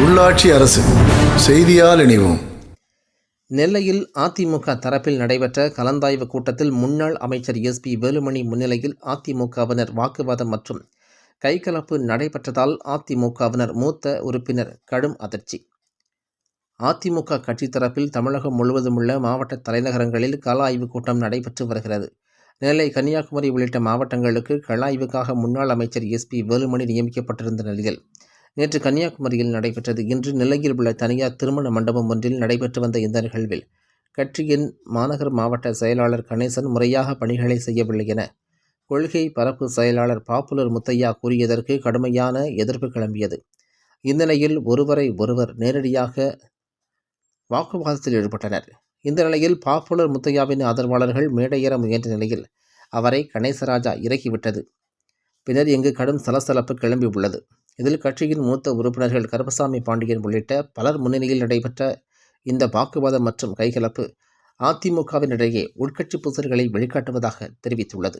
உள்ளாட்சி அரசு செய்தியால் இணைவோம். நெல்லையில் அதிமுக தரப்பில் நடைபெற்ற கலந்தாய்வு கூட்டத்தில் முன்னாள் அமைச்சர் எஸ்பி வேலுமணி முன்னிலையில் அதிமுகவினர் வாக்குவாதம் மற்றும் கைகலப்பு நடைபெற்றதால் அதிமுகவினர் மூத்த உறுப்பினர் கடும் அதிர்ச்சி. அதிமுக கட்சி தரப்பில் தமிழகம் முழுவதும் உள்ள மாவட்ட தலைநகரங்களில் கள ஆய்வுக் கூட்டம் நடைபெற்று வருகிறது. நெல்லை கன்னியாகுமரி உள்ளிட்ட மாவட்டங்களுக்கு கள ஆய்வுக்காக முன்னாள் அமைச்சர் எஸ்பி வேலுமணி நியமிக்கப்பட்டிருந்த நிலையில் நேற்று கன்னியாகுமரியில் நடைபெற்றது. இன்று நிலையில் உள்ள தனியார் திருமண மண்டபம் ஒன்றில் நடைபெற்று வந்த இந்த நிகழ்வில் கட்சியின் மாநகர் மாவட்ட செயலாளர் கணேசன் முறையாக பணிகளை செய்யவில்லை என கொள்கை பரப்பு செயலாளர் பாப்புலர் முத்தையா கூறியதற்கு கடுமையான எதிர்ப்பு கிளம்பியது. இந்நிலையில் ஒருவரை ஒருவர் நேரடியாக வாக்குவாதத்தில் ஈடுபட்டனர். இந்த நிலையில் பாப்புலர் முத்தையாவின் ஆதரவாளர்கள் மேடையேற முயன்ற நிலையில் அவரை கணேசராஜா இறக்கிவிட்டது. பின்னர் இங்கு கடும் சலசலப்பு கிளம்பி உள்ளது இதில் கட்சியின் மூத்த உறுப்பினர்கள் கருப்பசாமி பாண்டியன் உள்ளிட்ட பலர் முன்னணியில் நடைபெற்ற இந்த வாக்குவாதம் மற்றும் கைகலப்பு அதிமுகவினிடையே உட்கட்சி பூசல்களை வெளிக்காட்டுவதாக தெரிவித்துள்ளது.